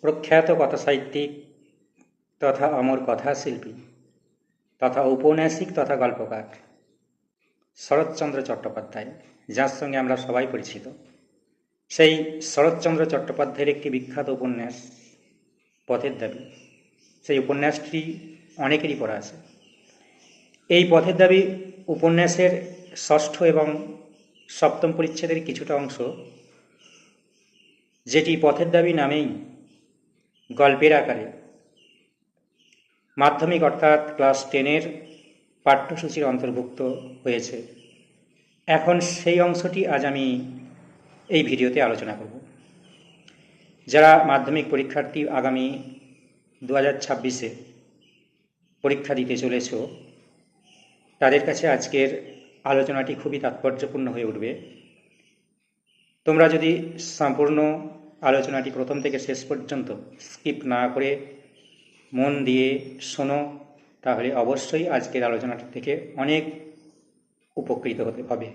প্রখ্যাত কথাসাহিত্যিক তথা অমর কথাশিল্পী তথা ঔপন্যাসিক তথা গল্পকার শরৎচন্দ্র চট্টোপাধ্যায়, যার সঙ্গে আমরা সবাই পরিচিত। সেই শরৎচন্দ্র চট্টোপাধ্যায়ের একটি বিখ্যাত উপন্যাস, পথের দাবি। সেই উপন্যাসটি অনেকেরই পড়া আছে। এই পথের দাবি উপন্যাসের ষষ্ঠ এবং সপ্তম পরিচ্ছেদের কিছুটা অংশ, যেটি পথের দাবি নামেই গল্পের আকারে। মাধ্যমিক অর্থাৎ ক্লাস টেনের পাঠ্যসূচির অন্তর্ভুক্ত হয়েছে। এখন সেই অংশটি আজ আমি এই ভিডিওতে আলোচনা করব। যারা মাধ্যমিক পরীক্ষার্থী আগামী দু হাজার ছাব্বিশে পরীক্ষা দিতে চলেছ, তাদের কাছে আজকের আলোচনাটি খুবই তাৎপর্যপূর্ণ হয়ে উঠবে। তোমরা যদি সম্পূর্ণ আলোচনাটি প্রথম থেকে শেষ পর্যন্ত স্কিপ না করে মন দিয়ে শোনো, তাহলে অবশ্যই আজকের আলোচনাটি থেকে অনেক উপকৃত হতে হবে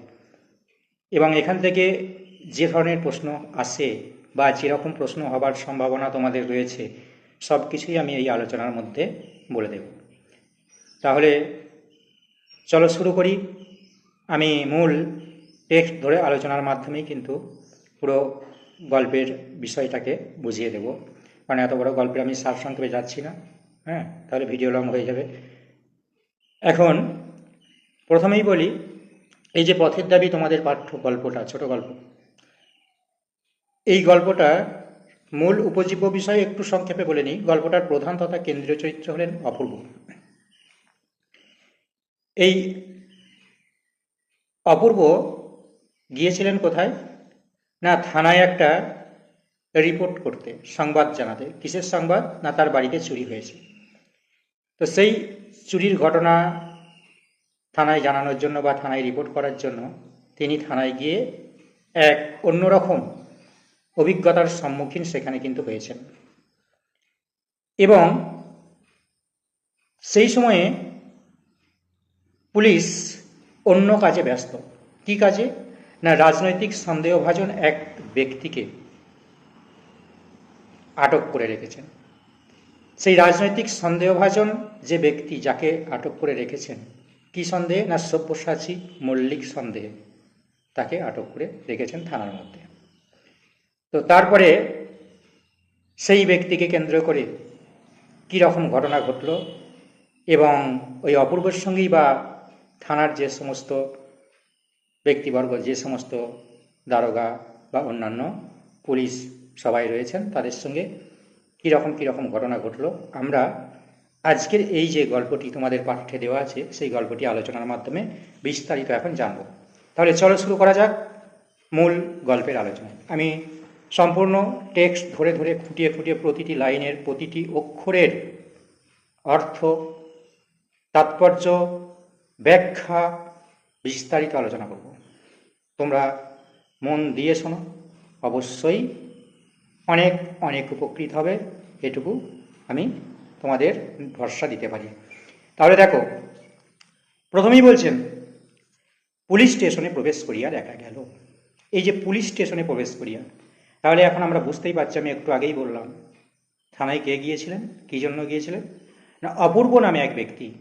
এবং এখান থেকে যে ধরনের প্রশ্ন আসে বা যেরকম প্রশ্ন হবার সম্ভাবনা তোমাদের রয়েছে, সব কিছুই আমি এই আলোচনার মধ্যে বলে দেব। তাহলে চলো শুরু করি। আমি মূল টেক্সট ধরে আলোচনার মাধ্যমেই কিন্তু পুরো গল্পের বিষয়টাকে বুঝিয়ে দেব। কারণ এত বড় গল্পের আমি সারসংক্ষেপে যাচ্ছি না হ্যাঁ? তাহলে ভিডিও লং হয়ে যাবে। এখন প্রথমেই বলি, এই যে পথের দাবি তোমাদের পাঠ্য গল্পটা, ছোট গল্প। এই গল্পটা মূল উপজীব্য বিষয় একটু সংক্ষেপে বলে নিই। গল্পটার প্রধান তথা কেন্দ্রীয় চরিত্র হলেন অপূর্ব। এই অপূর্ব গিয়েছিলেন কোথায়? না থানায় একটা রিপোর্ট করতে, সংবাদ জানাতে। কিসের সংবাদ? না তার বাড়িতে চুরি হয়েছে। তো সেই চুরির ঘটনা থানায় জানানোর জন্য বা থানায় রিপোর্ট করার জন্য তিনি থানায় গিয়ে এক অন্যরকম অভিজ্ঞতার সম্মুখীন সেখানে কিন্তু হয়েছেন। এবং সেই সময়ে পুলিশ অন্য কাজে ব্যস্ত। কি কাজে? না, রাজনৈতিক সন্দেহভাজন এক ব্যক্তিকে আটক করে রেখেছেন। সেই রাজনৈতিক সন্দেহভাজন যে ব্যক্তি যাকে আটক করে রেখেছেন, কি সন্দেহে না সব্যসাচী মল্লিক সন্দেহে তাকে আটক করে রেখেছেন থানার মধ্যে? তো তারপরে সেই ব্যক্তিকে কেন্দ্র করে কী রকম ঘটনা ঘটল এবং ওই অপূর্বের সঙ্গেই বা থানার যে সমস্ত ব্যক্তিবর্গ যে সমস্ত দারোগা বা অন্যান্য পুলিশ সবাই রয়েছেন, তাদের সঙ্গে কীরকম কীরকম ঘটনা ঘটলো, আমরা আজকের এই যে গল্পটি তোমাদের পাঠ্যে দেওয়া আছে, সেই গল্পটি আলোচনার মাধ্যমে বিস্তারিত এখন জানব। তাহলে চলো শুরু করা যাক মূল গল্পের আলোচনা আমি সম্পূর্ণ টেক্সট ধরে ধরে খুঁটিয়ে খুঁটিয়ে প্রতিটি লাইনের প্রতিটি অক্ষরের অর্থ, তাৎপর্য, ব্যাখ্যা বিস্তারিত আলোচনা করব। তোমরা মন দিয়ে শোনো। অবশ্যই অনেক অনেক উপকৃত হবে এটুকু আমি তোমাদের ভরসা দিতে পারি। তাহলে দেখো, প্রথমেই বলছেন, পুলিশ স্টেশনে প্রবেশ করিয়া দেখা গেল। এই যে পুলিশ স্টেশনে প্রবেশ করিয়া, তাহলে এখন আমরা বুঝতেই পারছি, আমি একটু আগেই বললাম, থানায় কে গিয়েছিলেন? কী জন্য গিয়েছিলেন? না, অপূর্ব নামে এক ব্যক্তি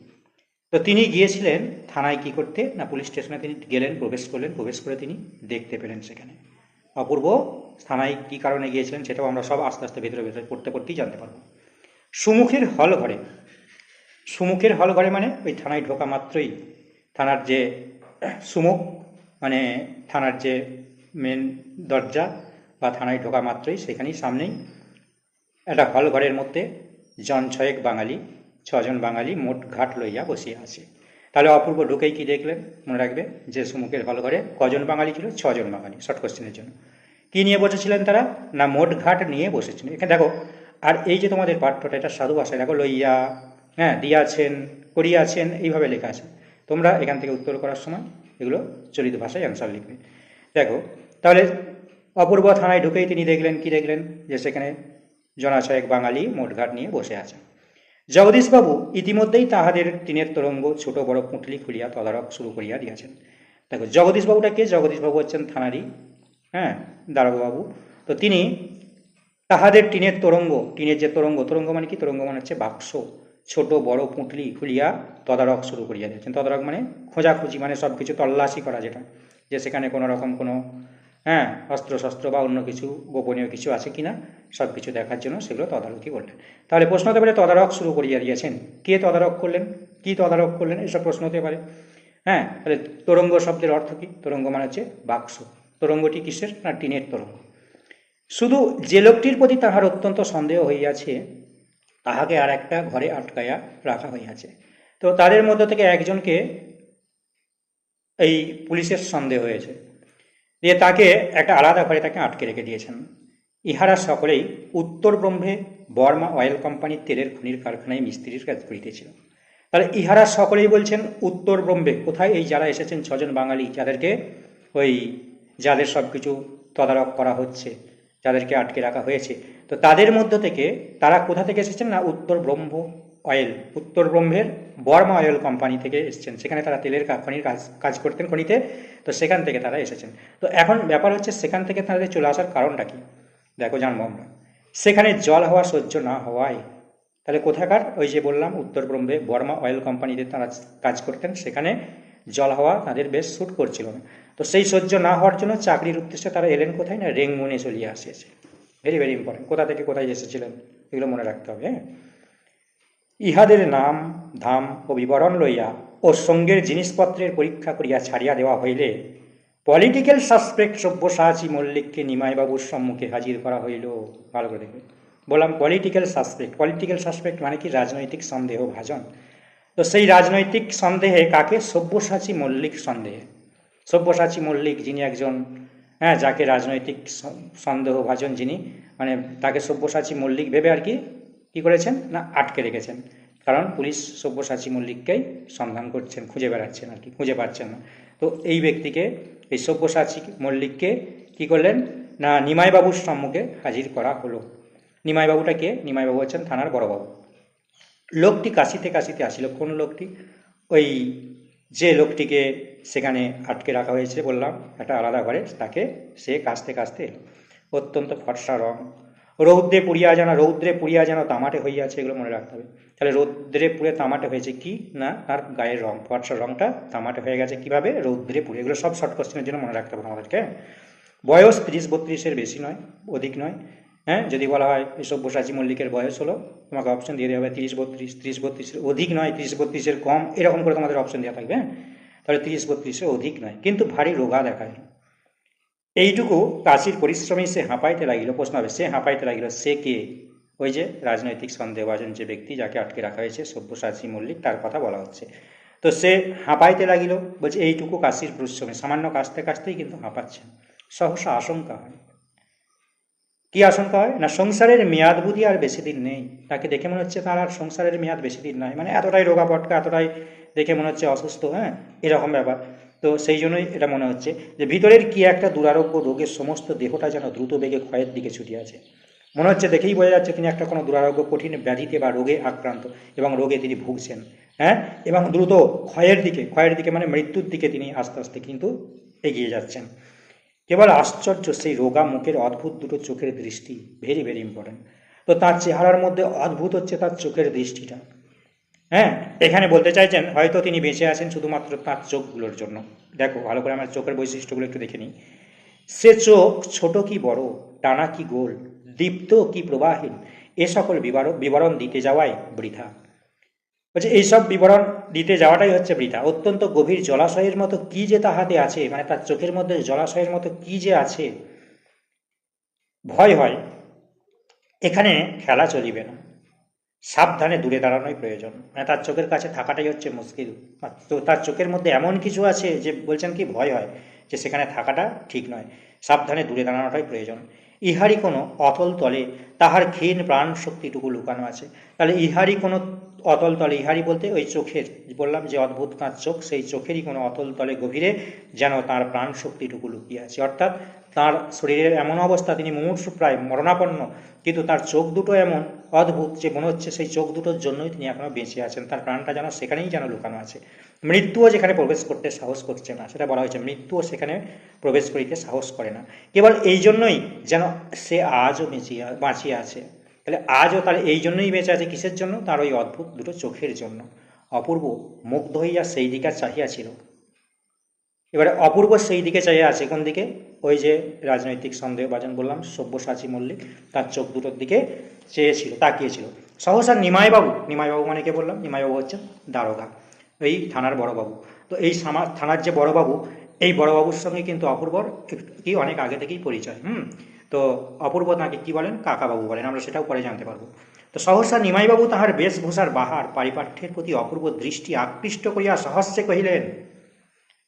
তো তিনি গিয়েছিলেন থানায় কি করতে? না, পুলিশ স্টেশনে তিনি গেলেন, প্রবেশ করলেন, প্রবেশ করে তিনি দেখতে পেলেন সেখানে। অপূর্ব, থানায় কী কারণে গিয়েছিলেন সেটাও আমরা সব আস্তে আস্তে ভেতরে ভেতরে পড়তে পড়তেই জানতে পারব। সুমুখের হল ঘরে, সুমুখের হল ঘরে মানে ওই থানায় ঢোকা মাত্রই থানার যে সুমুখ মানে থানার যে মেন দরজা বা থানায় ঢোকা মাত্রই সেখানেই সামনেই একটা হল ঘরের মধ্যে জন ছয়েক বাঙালি ছজন বাঙালি মোট ঘাট লইয়া বসিয়া আছে। তাহলে অপূর্ব ঢুকেই কি দেখলেন? মনে রাখবে যে সুমুখের হল ঘরে কজন বাঙালি ছিল? ছজন বাঙালি শর্ট কোশ্চেনের জন্য। কি নিয়ে বসেছিলেন তারা? না, মোট ঘাট নিয়ে বসেছিলেন। এখানে দেখো, আর এই যে তোমাদের পাঠ্যটা, এটা সাধু ভাষায়, দেখো, লইয়া হ্যাঁ দিয়াছেন, করিয়াছেন, এইভাবে লেখা আছে। তোমরা এখান থেকে উত্তর করার সময় এগুলো চলিত ভাষায় অ্যান্সার লিখবে। দেখো, তাহলে অপূর্ব থানায় ঢুকেই তিনি দেখলেন, কি দেখলেন? যে সেখানে জনাশয়েক বাঙালি মোটঘাট নিয়ে বসে আছে জগদীশবাবু ইতিমধ্যেই তাহাদের টিনের তরঙ্গ ছোট বড় পুঁটলি খুলিয়া তদারক শুরু করিয়া দিয়াছেন। দেখো, জগদীশবাবুটা কে? জগদীশবাবু হচ্ছেন থানারই হ্যাঁ? দারোগাবু। তো তিনি তাহাদের টিনের তরঙ্গ, টিনের যে তরঙ্গ তরঙ্গ মানে কি? তরঙ্গ মানে হচ্ছে বাক্স, ছোট বড় পুঁটলি খুলিয়া তদারক শুরু করিয়া দিয়েছেন। তদারক মানে খোঁজাখুঁজি মানে সব কিছু তল্লাশি করা যেটা, যে সেখানে কোনো রকম কোনো হ্যাঁ অস্ত্র শস্ত্র বা অন্য কিছু গোপনীয় কিছু আছে কিনা, সব কিছু দেখার জন্য সেগুলো তদারকি করলেন। তাহলে প্রশ্ন হতে পারে, তদারক শুরু করিয়া দিয়েছেন। কে তদারক করলেন? কি তদারক করলেন? এসব প্রশ্ন হতে পারে। হ্যাঁ তাহলে তরঙ্গ শব্দের অর্থ কি? তরঙ্গ মানে হচ্ছে বাক্স। তরঙ্গটি কিসের? না টিনের তরঙ্গ। শুধু যে লোকটির প্রতি তাহার অত্যন্ত সন্দেহ হইয়াছে, তাহাকে আর একটা ঘরে আটকাইয়া রাখা হইয়াছে। তো তাদের মধ্য থেকে একজনকে এই পুলিশের সন্দেহ হয়েছে। দিয়ে তাকে একটা আলাদা ঘরে তাকে আটকে রেখে দিয়েছেন। ইহারা সকলেই উত্তর ব্রহ্মে বর্মা অয়েল কোম্পানির তেলের খনির কারখানায় মিস্ত্রির কাজ করিতেছিল। তাহলে ইহারা সকলেই বলছেন, উত্তর ব্রহ্মে, কোথায় এই যারা এসেছেন ছজন বাঙালি, যাদেরকে ওই, যাদের সব কিছু তদারক করা হচ্ছে, যাদেরকে আটকে রাখা হয়েছে, তো তাদের মধ্য থেকে তারা কোথা থেকে এসেছেন না উত্তর ব্রহ্ম অয়েল উত্তর ব্রহ্মের বর্মা অয়েল কোম্পানি থেকে এসেছেন। সেখানে তারা তেলের খনির কাজ কাজ করতেন খনিতে। তো সেখান থেকে তারা এসেছেন। তো এখন ব্যাপার হচ্ছে সেখান থেকে তাদের চলে আসার কারণটা কি? দেখো, জানব আমরা। সেখানে জল হওয়া সহ্য না হওয়ায়, তাহলে কোথাকার? ওই যে বললাম উত্তর ব্রহ্মে বর্মা অয়েল কোম্পানিতে তারা কাজ করতেন। সেখানে জল হাওয়া তাদের বেশ শ্যুট করছিল। না তো সেই সহ্য না হওয়ার জন্য চাকরির উদ্দেশ্যে তারা এলেন কোথায় না? রেংমুনে চলিয়ে আসিয়েছে। ভেরি ভেরি ইম্পর্টেন্ট কোথা থেকে কোথায় এসেছিলেন? এগুলো মনে রাখতে হবে হ্যাঁ? ইহাদের নাম, ধাম ও বিবরণ লইয়া ও সঙ্গের জিনিসপত্রের পরীক্ষা করিয়া ছাড়িয়া দেওয়া হইলে পলিটিক্যাল সাসপেক্ট সব্যসাচী মল্লিককে নিমাইবাবুর সম্মুখে হাজির করা হইল। ভালো করে দেখবে বললাম পলিটিক্যাল সাসপেক্ট পলিটিক্যাল সাসপেক্ট মানে কি? রাজনৈতিক সন্দেহ ভাজন। তো সেই রাজনৈতিক সন্দেহে কাকে? সব্যসাচী মল্লিক সন্দেহে। সব্যসাচী মল্লিক যিনি একজন হ্যাঁ যাকে রাজনৈতিক সন্দেহভাজন যিনি মানে তাকে সব্যসাচী মল্লিক ভেবে আর কি কী করেছেন? না, আটকে রেখেছেন। কারণ পুলিশ সব্যসাচী মল্লিককেই সন্ধান করছেন, খুঁজে বেড়াচ্ছেন আর কি, খুঁজে পাচ্ছেন না। তো এই ব্যক্তিকে, এই সব্যসাচী মল্লিককে কী করলেন? না, নিমাইবাবুর সম্মুখে হাজির করা হলো। নিমাইবাবুটা কে? নিমাইবাবু হচ্ছেন থানার বড়বাবু। লোকটি কাশিতে কাশিতে আসিল। কোন লোকটি? ওই যে লোকটিকে সেখানে আটকে রাখা হয়েছে বললাম, একটা আলাদা ঘরে, তাকে সে কাশতে কাশতে এলো। অত্যন্ত ফর্সা রং রৌদ্রে পুড়িয়া যেন, রৌদ্রে পুড়িয়া যেন তামাটে হইয়াছে এগুলো মনে রাখতে হবে। তাহলে রৌদ্রে পুড়ে তামাটে হয়েছে কি? না, তার গায়ের রং, ফর্সা রংটা তামাটে হয়ে গেছে কীভাবে? রৌদ্রে পুড়ে। এগুলো সব শর্ট কোশ্চেনের জন্য মনে রাখতে হবে আমাদেরকে। বয়স তিরিশ বত্রিশের বেশি নয়, অধিক নয়। হ্যাঁ যদি বলা হয় এই সব্যসাচী মল্লিকের বয়স হলো, তোমাকে অপশন দিয়ে দেওয়া হবে তিরিশ বত্রিশ, তিরিশ বত্রিশের অধিক নয়, তিরিশ বত্রিশের কম, এরকম করে তোমাদের অপশন দেওয়া থাকবে। হ্যাঁ তাহলে তিরিশ বত্রিশের অধিক নয়। কিন্তু ভারী রোগা দেখা গেল এইটুকু কাশির পরিশ্রমেই সে হাঁপাইতে লাগিল, প্রশ্ন হবে, সে হাঁপাইতে লাগিল, সে কে? ওই যে রাজনৈতিক সন্দেহভাজন যে ব্যক্তি যাকে আটকে রাখা হয়েছে, সব্যসাচী মল্লিক, তার কথা বলা হচ্ছে। তো সে হাঁপাইতে লাগিল, বলছে, এইটুকু কাশির পরিশ্রমে, সামান্য কাশতে কাশতেই কিন্তু হাঁপাচ্ছেন সহসা আশঙ্কা হয়। কি আশঙ্কা হয়? না, সংসারের মেয়াদ বুদ্ধি আর বেশি দিন নেই। তাকে দেখে মনে হচ্ছে তার আর সংসারের মেয়াদ বেশি দিন নয় মানে এতটাই রোগা পটকা এতটাই দেখে মনে হচ্ছে অসুস্থ হ্যাঁ? এরকম ব্যাপার। তো সেই জন্যই এটা মনে হচ্ছে যে ভিতরের কি একটা দুরারোগ্য রোগের সমস্ত দেহটা যেন দ্রুত বেগে ক্ষয়ের দিকে ছুটে আছে। মনে হচ্ছে দেখেই বোঝা যাচ্ছে তিনি একটা কোনো দুরারোগ্য, কঠিন ব্যাধিতে বা রোগে আক্রান্ত এবং রোগে তিনি ভুগছেন। হ্যাঁ? এবং দ্রুত ক্ষয়ের দিকে ক্ষয়ের দিকে মানে মৃত্যুর দিকে তিনি আস্তে আস্তে কিন্তু এগিয়ে যাচ্ছেন। কেবল আশ্চর্য সেই রোগা মুখের অদ্ভুত দুটো চোখের দৃষ্টি ভেরি ভেরি ইম্পর্টেন্ট তো তার চেহারার মধ্যে অদ্ভুত হচ্ছে তার চোখের দৃষ্টিটা। হ্যাঁ এখানে বলতে চাইছেন, হয়তো তিনি বেঁচে আছেন শুধুমাত্র তার চোখগুলোর জন্য। দেখো, ভালো করে আমার চোখের বৈশিষ্ট্যগুলো একটু দেখে নিই। সে চোখ ছোট কি বড়, টানা কি গোল, দীপ্ত কি প্রবাহীন এ সকল বিবরণ বিবরণ দিতে যাওয়াই বৃথা। বলছে, এইসব বিবরণ দিতে যাওয়াটাই হচ্ছে বৃথা। অত্যন্ত গভীর জলাশয়ের মতো কি যে তাহাতে আছে মানে তার চোখের মধ্যে জলাশয়ের মতো কি যে আছে, ভয় হয়। এখানে খেলা চলিবে না। সাবধানে দূরে দাঁড়ানোই প্রয়োজন। মানে তার চোখের কাছে থাকাটাই হচ্ছে মুশকিল। তো তার চোখের মধ্যে এমন কিছু আছে যে বলছেন কি ভয় হয়, যে সেখানে থাকাটা ঠিক নয়। সাবধানে দূরে দাঁড়ানোটাই প্রয়োজন। ইহারই কোনো অতল তলে তাহার ক্ষীণ প্রাণ শক্তিটুকু লুকানো আছে। তাহলে ইহারই কোনো অতল তলে ইহারি বলতে ওই চোখের, বললাম যে অদ্ভুত তাঁর চোখ, সেই চোখেরই কোনো অতল তলে গভীরে যেন তার প্রাণ শক্তিটুকু লুকিয়ে আছে। অর্থাৎ তার শরীরের এমন অবস্থা, তিনি মুমূর্ষু প্রায় মরণাপন্ন, কিন্তু তার চোখ দুটো এমন অদ্ভুত যে মনে হচ্ছে সেই চোখ দুটোর জন্যই তিনি এখনও বেঁচে আছেন। তার প্রাণটা যেন সেখানেই যেন লুকানো আছে। মৃত্যুও যেখানে প্রবেশ করতে সাহস করছে না। সেটা বলা হয়েছে, মৃত্যুও সেখানে প্রবেশ করিতে সাহস করে না। কেবল এই জন্যই যেন সে আজও বেঁচিয়ে বাঁচিয়ে আছে। তাহলে আজও তার এই জন্যই বেঁচে আছে কিসের জন্য? তার ওই অদ্ভুত দুটো চোখের জন্য। অপূর্ব মুগ্ধ হইয়া সেই দিকে চাহিয়াছিল। এবারে অপূর্ব সেই দিকে চাইয়া আছে, কোন দিকে? ওই যে রাজনৈতিক সন্দেহ সন্দেহভাজন বললাম, সব্যসাচী মল্লিক তার চোখ দুটোর দিকে চেয়েছিল, তাকিয়েছিল। সহসা নিমাইবাবু নিমাইবাবু মানে কে বললাম? নিমাইবাবু হচ্ছেন দারোগা, এই থানার বড়বাবু তো এই থানার যে বড়বাবু এই বড়বাবুর সঙ্গে কিন্তু অপূর্বর কি অনেক আগে থেকেই পরিচয়, হুম? তো অপূর্ব তাকে কি বলেন? কাকাবাবু বলেন, আমরা সেটাও পরে জানতে পারব। তো সহসা নিমাইবাবু তাহার বেশভূষার বাহার, পারিপাঠ্যের প্রতি অপূর্ব দৃষ্টি আকৃষ্ট করিয়া সহস্যে কহিলেন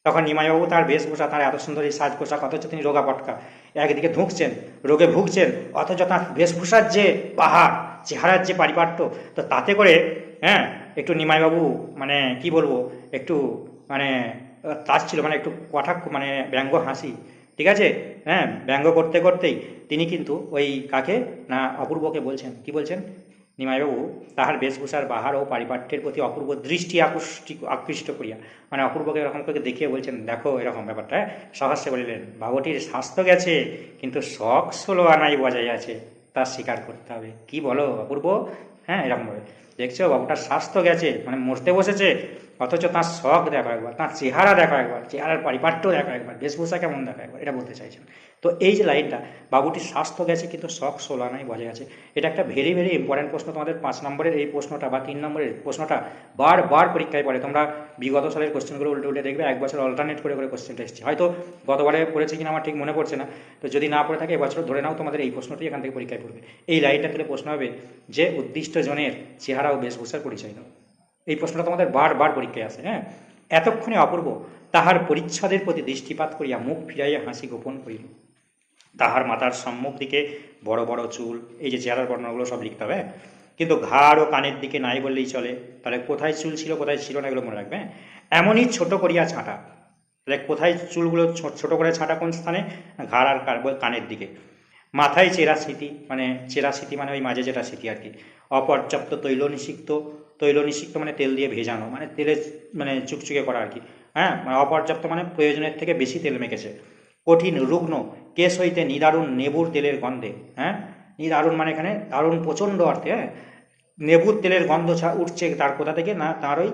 তখন নিমাইবাবু তার বেশভূষা, তার এত সুন্দর এই সাজ পোশাক অথচ তিনি রোগা পটকা একদিকে ধুঁকছেন, রোগে ভুগছেন, অথচ তার বেশভূষার যে পাহাড়, চেহারার যে পারিপাট্য, তো তাতে করে হ্যাঁ একটু নিমাইবাবু মানে কি বলব, একটু মানে তার ছিল মানে একটু কটাক্ষ মানে ব্যঙ্গ হাসি, ঠিক আছে? হ্যাঁ ব্যঙ্গ করতে করতেই তিনি কিন্তু ওই কাকে, না অপূর্বকে বলছেন, কি বলছেন? নিমাইবাবু তাহার বেশভূষার বাহার ও পারিপাট্যের প্রতি অপূর্ব দৃষ্টি আকৃষ্টি, আকৃষ্ট করিয়া মানে অপূর্বকে এরকম করে দেখিয়ে বলছেন, দেখো এরকম ব্যাপারটা। হ্যাঁ? সহস্যে বলিলেন, বাবুটির স্বাস্থ্য গেছে, কিন্তু শখ ষোলো আনাই বজায় আছে তা স্বীকার করতে হবে। কি বলো অপূর্ব? হ্যাঁ এরকমভাবে দেখছ, বাবুটার স্বাস্থ্য গেছে মানে মরতে বসেছে। অথচ তার শখ দেখো একবার, তার চেহারা দেখো একবার, চেহারার পারিপাট্য দেখো একবার, বেশভূষা কেমন দেখো একবার, এটা বলতে চাইছেন। তো এই যে লাইনটা, বাবুটির স্বাস্থ্য গেছে কিন্তু শখ সোলানাই বজায় আছে এটা একটা ভেরি ভেরি ইম্পর্টেন্ট প্রশ্ন। তোমাদের পাঁচ নম্বরের এই প্রশ্নটা বা তিন নম্বরের প্রশ্নটা বারবার পরীক্ষায় পড়ে। তোমরা বিগত সালের কোশ্চেনগুলো উল্টে উল্টে দেখবে, এক বছর অল্টারনেট করে করে কোশ্চেনটা এসেছে। হয়তো গতবারে পড়েছে কিনা আমার ঠিক মনে পড়ছে না। তো যদি না পড়ে থাকে, এবছর ধরে নাও তোমাদের এই প্রশ্নটি এখান থেকে পরীক্ষায় পড়বে। এই লাইনটা তুলে প্রশ্ন হবে যে, উদ্দিষ্ট জনের চেহারা ও বেশভূষার পরিচয় দাও। এই প্রশ্নটা তোমাদের বারবার পরীক্ষায় আসে হ্যাঁ? এতক্ষণে অপূর্ব। তাহার পরিচ্ছদের প্রতি দৃষ্টিপাত করিয়া মুখ ফিরাইয়া হাসি গোপন করিল। তাহার মাথার সম্মুখ দিকে বড় বড় চুল, এই যে চেহারার বর্ণনাগুলো সব লিখতে হবে হ্যাঁ? কিন্তু ঘাড় ও কানের দিকে নাই বললেই চলে। তাহলে কোথায় চুল ছিল, কোথায় ছিল না, এগুলো মনে রাখবে হ্যাঁ? এমনই ছোট করিয়া ছাঁটা। তাহলে কোথায় চুলগুলো ছোট করে ছাঁটা, কোন স্থানে? ঘাড় আর কানের দিকে। মাথায় চেরা স্মৃতি মানে চেরা স্মৃতি মানে ওই মাঝে যেটা স্মৃতি আর কি। অপর্যাপ্ত তৈল নিষিক্ত তৈল নিষিক্ত মানে তেল দিয়ে ভেজানো মানে তেলে মানে চুকচুকে করা আর কি। হ্যাঁ মানে অপর্যাপ্ত মানে প্রয়োজনের থেকে বেশি তেল মেখেছে। কঠিন, রুগ্ন, কেশ হইতে নিদারুণ নেবুর তেলের গন্ধে হ্যাঁ? নিদারুণ মানে এখানে দারুণ প্রচণ্ড অর্থে হ্যাঁ? নেবুর তেলের গন্ধ ছা উঠছে তার কোথা থেকে? না, তার ওই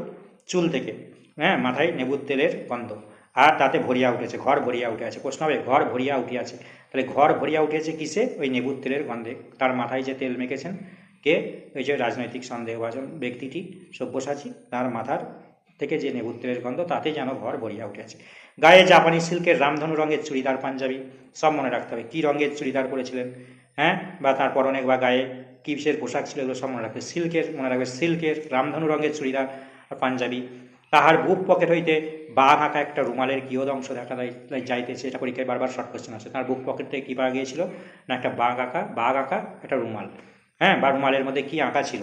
চুল থেকে হ্যাঁ? মাথায় নেবুর তেলের গন্ধ। আর তাতে ভরিয়া উঠেছে, ঘর ভরিয়া উঠে আছে, প্রশ্ন হবে, ঘর ভরিয়া উঠিয়াছে? তাহলে ঘর ভরিয়া উঠেছে কিসে? ওই নেবুর তেলের গন্ধে। তার মাথায় যে তেল মেখেছেন কে ওই যে রাজনৈতিক সন্দেহভাজন ব্যক্তিটি, সব্যসাচী, তার মাথার থেকে যে নেবুর তেলের গন্ধ তাতে যেন ঘর ভরিয়া উঠেছে। গায়ে জাপানি সিল্কের রামধনু রঙের চুড়িদার পাঞ্জাবি, সব মনে রাখতে হবে, কী রঙের চুড়িদার পরেছিলেন হ্যাঁ? বা তার পরনে বা গায়ে কিসের পোশাক ছিল এগুলো সব মনে রাখবে সিল্কের, মনে রাখবে সিল্কের রামধনু রঙের চুড়িদার আর পাঞ্জাবি, তাহার বুক পকেট হইতে বাঘ আঁকা একটা রুমালের কিয়দ অংশ দেখা যায় যাইতেছে, এটা পরীক্ষায় বারবার শর্ট কোশ্চেন আছে তার বুক পকেট থেকে কী পাওয়া গিয়েছিল? না একটা বাঘ আঁকা বাঘ আঁকা একটা রুমাল। হ্যাঁ বা রুমালের মধ্যে কী আঁকা ছিল?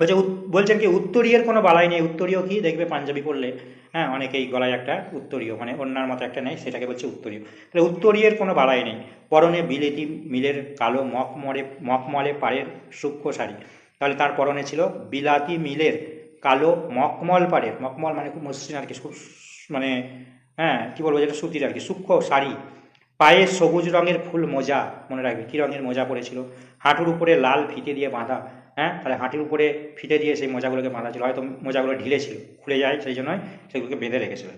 বলছে বলছেন কি, উত্তরীয়ের কোনো বালাই নেই, উত্তরীয় কি? দেখবে পাঞ্জাবি পরলে হ্যাঁ অনেকেই গলায় একটা উত্তরীয় মানে অন্যার মতো একটা নেই সেটাকে বলছে উত্তরীয়। তাহলে উত্তরীয়ের কোনো বালাই নেই। পরনে বিলেতি মিলের কালো মখমলে মখমলে পাড়ের সূক্ষ্ম শাড়ি। তাহলে তার পরনে ছিল বিলাতি মিলের কালো মখমল পাড়ের মখমল মানে খুব মসৃণ আর কি মানে হ্যাঁ কী বলব, যেটা সুতির আর কি, সূক্ষ্ম শাড়ি। পায়ে সবুজ রঙের ফুল মোজা মনে রাখবে। কী রঙের মোজা পরেছিল? হাঁটুর উপরে লাল ফিতে দিয়ে বাঁধা হ্যাঁ? তাহলে হাঁটির উপরে ফিতে দিয়ে সেই মোজাগুলোকে বাঁধা ছিল। হয়তো মোজাগুলো ঢিলে ছিল খুলে যায় সেই জন্যই সেগুলোকে বেঁধে রেখেছিল।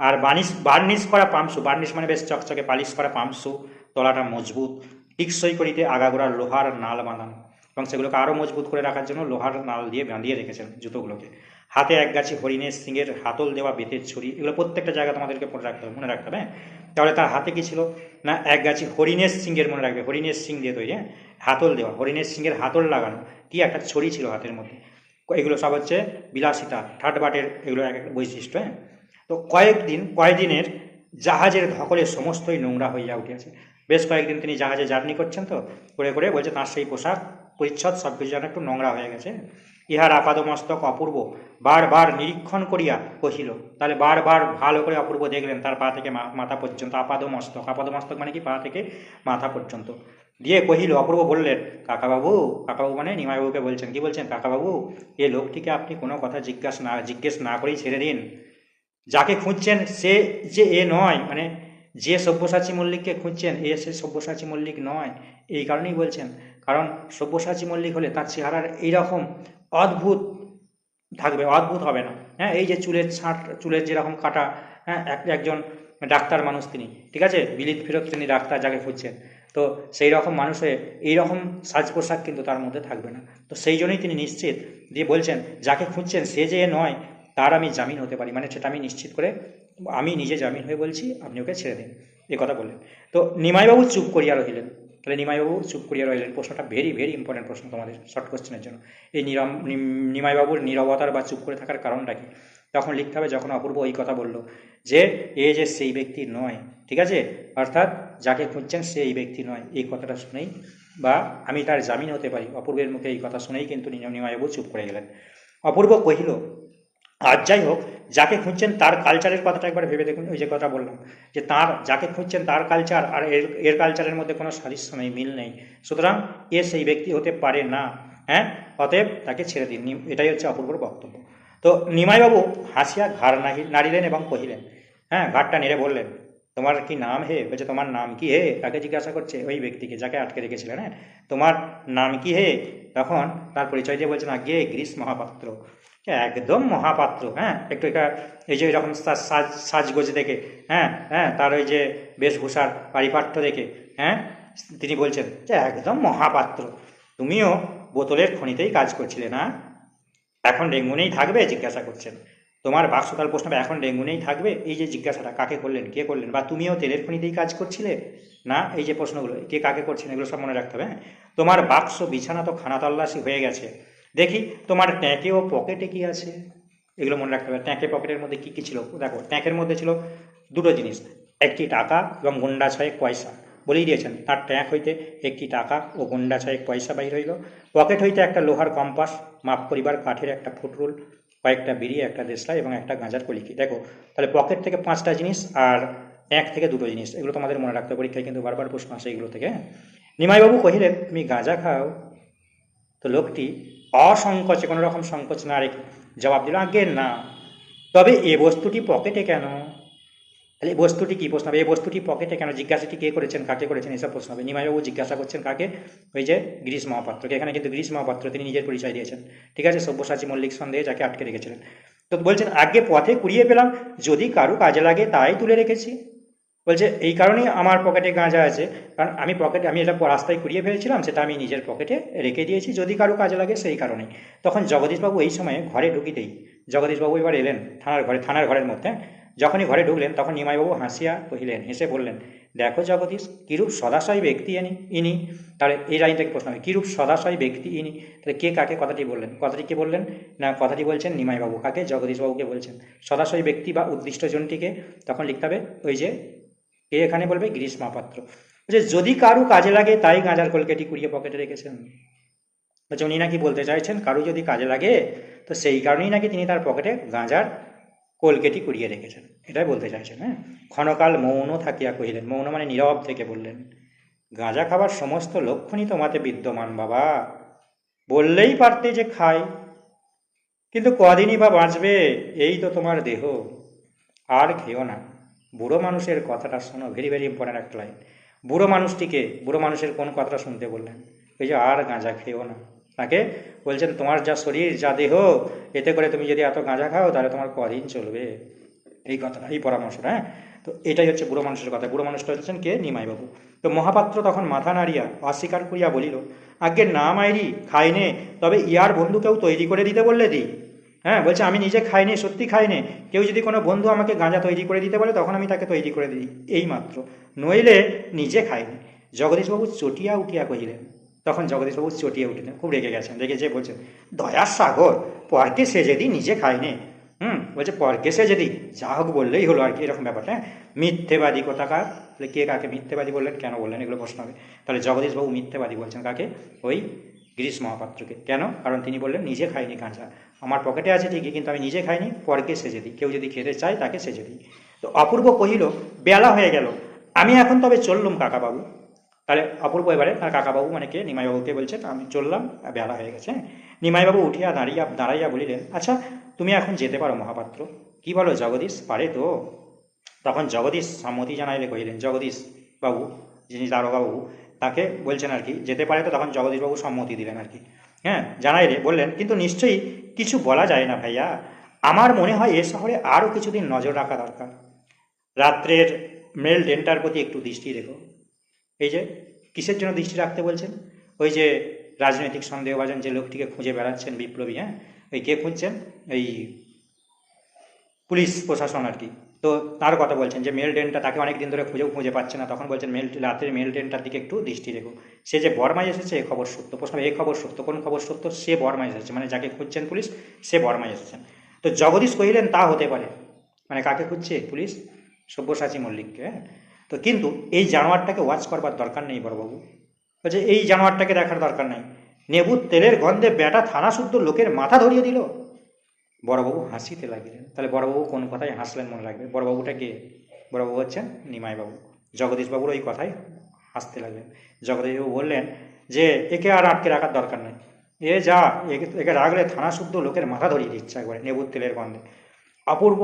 আর বার্নিশ বার্নিশ করা পামসু, বার্নিশ মানে বেশ চকচকে পালিশ করা পামসু, তলাটা মজবুত, টিকসই করিতে আগাগোড়া লোহার নাল বাঁধানো এবং সেগুলোকে আরও মজবুত করে রাখার জন্য লোহার নাল দিয়ে বাঁধিয়ে রেখেছেন জুতোগুলোকে। হাতে এক গাছি হরিণের সিংয়ের হাতল দেওয়া বেতের ছুরি, এগুলো প্রত্যেকটা জায়গা তোমাদেরকে মনে রাখতে হবে, মনে রাখতে হবে হ্যাঁ? তাহলে তার হাতে কি ছিল? না, এক গাছি হরিণের সিংয়ের মনে রাখবে হরিণের সিং দিয়ে তৈরি হ্যাঁ? হাতল দেওয়া হরিণের সিংয়ের হাতল লাগানো, কি একটা ছড়ি ছিল হাতের মধ্যে। এগুলো সব হচ্ছে বিলাসিতা, থার্ড বাটের এগুলো এক একটা বৈশিষ্ট্য হ্যাঁ? তো কয়েকদিন, কয়েকদিনের জাহাজের ধকলে সমস্তই নোংরা হইয়া উঠিয়াছে বেশ কয়েকদিন তিনি জাহাজে জার্নি করছেন তো, করে করে বলছে তার সেই পোশাক পরিচ্ছদ সব কিছু যেন একটু নোংরা হয়ে গেছে। ইহার আপাদমস্তক অপূর্ব। বারবার নিরীক্ষণ করিয়া কহিল, তাহলে বারবার ভালো করে অপূর্ব দেখলেন তার পা থেকে মাথা পর্যন্ত। আপাদমস্তক। আপাদমস্তক মানে কি? পা থেকে মাথা পর্যন্ত। দিয়ে কহিল, অপূর্ব বললেন, কাকাবাবু কাকাবাবু মানে নিমাইবাবুকে বলছেন। কি বলছেন কাকাবাবু? এ লোকটিকে আপনি কোনো কথা জিজ্ঞাসা না জিজ্ঞেস না করেই ছেড়ে দিন। যাকে খুঁজছেন সে যে এ নয় মানে যে সব্যসাচী মল্লিককে খুঁজছেন, এ সে সব্যসাচী মল্লিক নয়। এই কারণেই বলছেন। কারণ সব্যসাচী মল্লিক হলে তার চেহারার এইরকম অদ্ভুত থাকবে, অদ্ভুত হবে না। হ্যাঁ এই যে চুলের ছাঁট, চুলের যেরকম কাটা হ্যাঁ এক, একজন ডাক্তার মানুষ তিনি, ঠিক আছে? বিলিত ফেরত তিনি ডাক্তার যাকে খুঁজছেন। তো সেই রকম মানুষের এই রকম সাজ পোশাক কিন্তু তার মধ্যে থাকবে না। তো সেই জন্যই তিনি নিশ্চিত দিয়ে বলছেন, যাকে খুঁজছেন সে যে নয়, তার আমি জামিন হতে পারি। মানে সেটা আমি নিশ্চিত করে আমি নিজে জামিন হয়ে বলছি, আপনি ওকে ছেড়ে দিন। এ কথা বললেন। তো নিমাইবাবু চুপ করিয়া রহিলেন। তাহলে নিমাইবাবু, চুপ করিয়া রইলেন। প্রশ্নটা ভেরি ভেরি ইম্পর্টেন্ট প্রশ্ন তোমাদের শর্ট কোশ্চেনের জন্য। এই নিরম নিম- নিমাইবাবুর নীরবতার বা চুপ করে থাকার কারণটা কি? তখন লিখতে হবে, যখন অপূর্ব এই কথা বলল যে, এ যে সেই ব্যক্তি নয়, ঠিক আছে? অর্থাৎ যাকে খুঁজছেন সে এই ব্যক্তি নয়। এই কথাটা শুনেই বা আমি তার জামিন হতে পারি। অপূর্বের মুখে এই কথা শুনেই কিন্তু নিম- নিমাইবাবু চুপ করে গেলেন। অপূর্ব কহিল আর যাই হোক যাকে খুঁজছেন তার কালচারের কথাটা একবার ভেবে দেখুন, ওই যে কথা বললাম, যে তার, যাকে খুঁজছেন তার কালচার আর এর এর কালচারের মধ্যে কোনো সাদৃশ্য নেই, মিল নেই। সুতরাং এ সেই ব্যক্তি হতে পারে না হ্যাঁ? অতএব তাকে ছেড়ে দিন। এটাই হচ্ছে অপূর্বর বক্তব্য। তো নিমাইবাবু হাসিয়া ঘাড় নাহি- নাড়িলেন এবং কহিলেন হ্যাঁ ঘাটটা নেড়ে বললেন, তোমার কি নাম হে? বলছে, তোমার নাম কি হে? তাকে জিজ্ঞাসা করছে ওই ব্যক্তিকে, যাকে আটকে রেখেছিলেন হ্যাঁ তোমার নাম কি হে? তখন তার পরিচয় দিয়ে বলছেন আগে গ্রীস মহাপাত্র একদম মহাপাত্র হ্যাঁ। একটু এটা, এই যে এরকম সাজ, সাজগোজ দেখে হ্যাঁ হ্যাঁ তার ওই যে বেশভূষার পারিপাট্য দেখে হ্যাঁ তিনি বলছেন যে একদম মহাপাত্র, তুমিও বোতলের খনিতেই কাজ করছিলে না? এখন ডেঙ্গুনেই থাকবে? জিজ্ঞাসা করছেন। তোমার বাক্সতাল প্রশ্ন এখন ডেঙ্গুনেই থাকবে? এই যে জিজ্ঞাসাটা, কাকে করলেন, কে করলেন? বা তুমিও তেলের খনিতেই কাজ করছিলে? না, এই যে প্রশ্নগুলো, কে কাকে করছেন, এগুলো সব মনে রাখতে হবে হ্যাঁ। তোমার বাক্স বিছানা তো খানা তল্লাশি হয়ে গেছে। দেখি তোমার ট্যাঁকে ও পকেটে কি আছে? এগুলো মনে রাখতে হবে ট্যাঁকে পকেটের মধ্যে কি কি ছিল? দেখো, ট্যাঁকের মধ্যে ছিল দুটো জিনিস, একটি টাকা এবং গন্ডা ছয়েক পয়সা। বলেই দিয়েছেন, তার ট্যাঁক হইতে একটি টাকা ও গন্ডা ছয়েক পয়সা বাহির হইল। পকেট হইতে একটা লোহার কম্পাস মাপ করিবার কাঠের একটা ফুটরুল, কয়েকটা বিড়ি, একটা দেশলাই এবং একটা গাঁজার কলিকি। দেখো, তাহলে পকেট থেকে পাঁচটা জিনিস আর এক থেকে দুটো জিনিস, এগুলো তোমাদের মনে রাখতে পরীক্ষায় কিন্তু বারবার প্রশ্ন আসে এগুলো থেকে হ্যাঁ? নিমাইবাবু কহিলেন, তুমি গাঁজা খাও? তো লোকটি অসংকোচে, কোনো রকম সংকোচ না রেখে জবাব দিল, আগে না। তবে এ বস্তুটি পকেটে কেন? তাহলে এই বস্তুটি কী প্রশ্ন? হবে এই বস্তুটি পকেটে কেন? জিজ্ঞাসাটি কে করেছেন? কাকে করেছেন? এসব প্রশ্ন হবে। নিমাইবাবু জিজ্ঞাসা করছেন কাকে? ওই যে গিরিশ মহাপাত্রকে। এখানে কিন্তু গিরিশ মহাপাত্র তিনি নিজের পরিচয় দিয়েছেন। ঠিক আছে? সব্যসাচী মল্লিক সন্দেহে যাকে আটকে রেখেছিলেন। তো বলছেন, আগে পথে কুড়িয়ে পেলাম, যদি কারও কাজে লাগে তাই তুলে রেখেছি। বলছে, এই কারণেই আমার পকেটে গাঁজা আছে। কারণ আমি পকেটে, আমি এটা রাস্তায় কুড়িয়ে ফেলেছিলাম, সেটা আমি নিজের পকেটে রেখে দিয়েছি, যদি কারও কাজে লাগে সেই কারণেই। তখন জগদীশবাবু এই সময়ে ঘরে ঢুকিতেই জগদীশবাবু এবার এলেন থানার ঘরে, থানার ঘরের মধ্যে। যখনই ঘরে ঢুকলেন, তখন নিমাইবাবু হাসিয়া কহিলেন, হেসে বললেন, দেখো জগদীশ, কিরূপ সদাশয় ব্যক্তি ইনি ইনি। তাহলে এই লাইনটাকে প্রশ্ন হবে? কিরূপ সদাশয় ব্যক্তি ইনি? তাহলে কে কাকে কথাটি বললেন? কথাটি কে বললেন? না, কথাটি বলছেন নিমাইবাবু। কাকে? জগদীশবাবুকে বলছেন। সদাশয় ব্যক্তি বা উদ্দিষ্ট জনটিকে। তখন লিখতে হবে, ওই যে কে এখানে বলবে? গিরিশ মহাপাত্র যে যদি কারু কাজে লাগে, তাই গাঁজার কলকেটি কুড়িয়ে পকেটে রেখেছেন। বলছে, উনি নাকি বলতে চাইছেন, কারু যদি কাজে লাগে, তো সেই কারণেই নাকি তিনি তার পকেটে গাঁজার কলকেটি কুড়িয়ে রেখেছেন। এটাই বলতে চাইছেন হ্যাঁ? ক্ষণকাল মৌন থাকিয়া কহিলেন, মৌন মানে নীরব থেকে বললেন, গাঁজা খাবার সমস্ত লক্ষণই তোমাতে বিদ্যমান, বাবা। বললেই পারতে যে খাই কিন্তু কদিনই বা বাঁচবে, এই তো তোমার দেহ। আর খেও না। বুড়ো মানুষের কথাটা শোনো ভেরি ভেরি ইম্পর্ট্যান্ট একটা লাইন বুড়ো মানুষটিকে, বুড়ো মানুষের কোন কথাটা শুনতে বললেন? ওই যে আর গাঁজা খেও না। তাকে বলছেন, তোমার যা শরীর, যা দেহ, এতে করে তুমি যদি এত গাঁজা খাও, তাহলে তোমার কদিন চলবে? এই কথাটা, এই পরামর্শটা হ্যাঁ? তো এটাই হচ্ছে বুড়ো মানুষের কথা। বুড়ো মানুষটা হচ্ছেন কে? নিমাইবাবু। তো মহাপাত্র তখন মাথা নাড়িয়া অস্বীকার করিয়া বলিল আগে না মাইরি খাইনে তবে ইয়ার বন্ধুকেও তৈরি করে দিতে বললে দি। হ্যাঁ বলছে, আমি নিজে খাইনি, সত্যি খাইনি। কেউ যদি কোনো বন্ধু আমাকে গাঁজা তৈরি করে দিতে বলে, তখন আমি তাকে তৈরি করে দিই। এই মাত্র নইলে নিজে খাইনি। জগদীশবাবু চটিয়া উঠিয়া কহিলেন, তখন জগদীশবাবু চটিয়ে উঠিলেন, খুব রেগে গেছেন। রেগে যে বলছেন দয়ার সাগর, পরকে সে যদি নিজে খায়নি হুম, বলছে, পরকে সে যদি, যা হোক বললেই হলো আর কি। এরকম ব্যাপারটা হ্যাঁ? মিথ্যেবাদী কোথাকার? তাহলে কে কাকে মিথ্যেবাদী বললেন? কেন বললেন? এগুলো প্রশ্ন হবে। তাহলে জগদীশবাবু মিথ্যেবাদী বলছেন কাকে? ওই গিরিশ মহাপাত্রকে। কেন? কারণ তিনি বললেন, নিজে খাইনি গাঁজা। আমার পকেটে আছে ঠিকই, কিন্তু আমি নিজে খাইনি, পরকে সেজে দিই। কেউ যদি খেতে চায়, তাকে সেজে দিই। তো অপূর্ব কহিল বেলা হয়ে গেল। আমি এখন তবে চললুম কাকাবাবু। তাহলে অপূর্ব এবারে তার কাকাবাবু মানে কে? নিমাইবাবুকে বলছেন আমি চললাম বেলা হয়ে গেছে। হ্যাঁ? নিমাইবাবু উঠিয়া দাঁড়িয়া দাঁড়াইয়া বলিলেন আচ্ছা তুমি এখন যেতে পারো মহাপাত্র। কি বলো, জগদীশ? পারে তো? তখন জগদীশ সম্মতি জানাইলে কহিলেন, জগদীশ বাবু, যিনি দারোগাবু তাকে বলছেন আর কি, যেতে পারে তো তখন জগদীশবাবু সম্মতি দিলেন আর কি। হ্যাঁ জানাই রে, বললেন, কিন্তু নিশ্চয়ই কিছু বলা যায় না ভাইয়া। আমার মনে হয় এ শহরে আরও কিছুদিন নজর রাখা দরকার। রাত্রের মেল ডেন্টার প্রতি একটু দৃষ্টি রেখো। এই যে, কিসের জন্য দৃষ্টি রাখতে বলছেন? ওই যে, রাজনৈতিক সন্দেহভাজন যে লোকটিকে খুঁজে বেড়াচ্ছেন বিপ্লবী হ্যাঁ? ওই কে খুঁজছেন? এই পুলিশ প্রশাসন আর কি। তো তার কথা বলছেন যে মেল ডেনটা তাকে অনেক দিন ধরে খুঁজেও খুঁজে পাচ্ছে না। তখন বলছেন মেল রাতের মেল ডেনটার দিকে একটু দৃষ্টি রেখো। সে যে বর্মায় এসেছে, এ খবর সত্য। প্রশ্ন, এ খবর সত্য? কোন খবর সত্য? সে বর্মায় এসেছে। মানে যাকে খুঁজছেন পুলিশ, সে বর্মায় এসেছেন তো জগদীশ কহিলেন, তা হতে পারে। মানে কাকে খুঁজছে পুলিশ? সব্যসাচী মল্লিককে হ্যাঁ? তো কিন্তু এই জানোয়ারটাকে ওয়াচ করবার দরকার নেই বড়বাবু। বলছে, এই জানোয়ারটাকে দেখার দরকার নেই। নেবুর তেলের গন্ধে বেটা থানা শুদ্ধ লোকের মাথা ধরিয়ে দিল। বড়বাবু হাসিতে লাগিলেন। তাহলে বড়বাবু কোন কথায় হাসলেন মনে রাখবে বড়বাবুটা কে? বড়বাবু হচ্ছেন নিমাইবাবু। জগদীশবাবুর ওই কথায় হাসতে লাগলেন। জগদীশবাবু বললেন যে, একে আর আটকে রাখার দরকার নেই। এ যা, একে রাখলে থানা শুদ্ধ লোকের মাথা ধরিয়ে দিচ্ছে একবারে নেবুর তেলের গন্ধে। অপূর্ব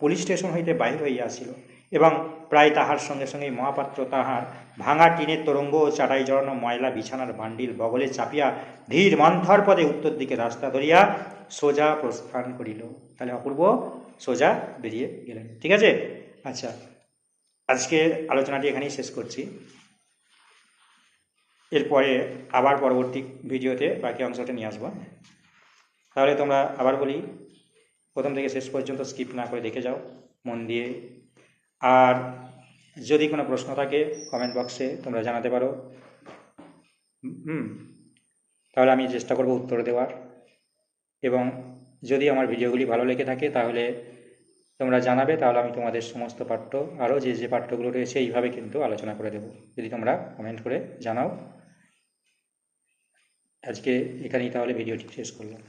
পুলিশ স্টেশন হইতে বাহির হইয়াছিল এবং প্রায় তাহার সঙ্গে সঙ্গে মহাপাত্র তাহার ভাঙা টিনের তরঙ্গ ও চাটাই জড়ানো ময়লা বিছানার বান্ডিল বগলে চাপিয়া ধীর মন্থর পদে উত্তর দিকে রাস্তা ধরিয়া সোজা প্রস্থান করিল। তাহলে অপূর্ব সোজা বেরিয়ে গেলেন। ঠিক আছে? আচ্ছা আজকে আলোচনাটি এখানেই শেষ করছি। এরপরে আবার পরবর্তী ভিডিওতে বাকি অংশটা নিয়ে আসব। তাহলে তোমরা আবার বলি, প্রথম থেকে শেষ পর্যন্ত স্কিপ না করে দেখে যাও, মন দিয়ে। আর যদি কোনো প্রশ্ন থাকে কমেন্ট বক্সে তোমরা জানাতে পারো। হুম। তাহলে আমি চেষ্টা করব উত্তর দেওয়ার। এবং যদি আমার ভিডিওগুলি ভালো লেগে থাকে, তাহলে তোমরা জানাবে, তাহলে আমি তোমাদের সমস্ত পাঠ্য আরও যে যে পাঠ্যগুলো রয়েছে, এইভাবে কিন্তু আলোচনা করে দেব। যদি তোমরা কমেন্ট করে জানাও। আজকে এখানেই তাহলে ভিডিওটি শেষ করলাম।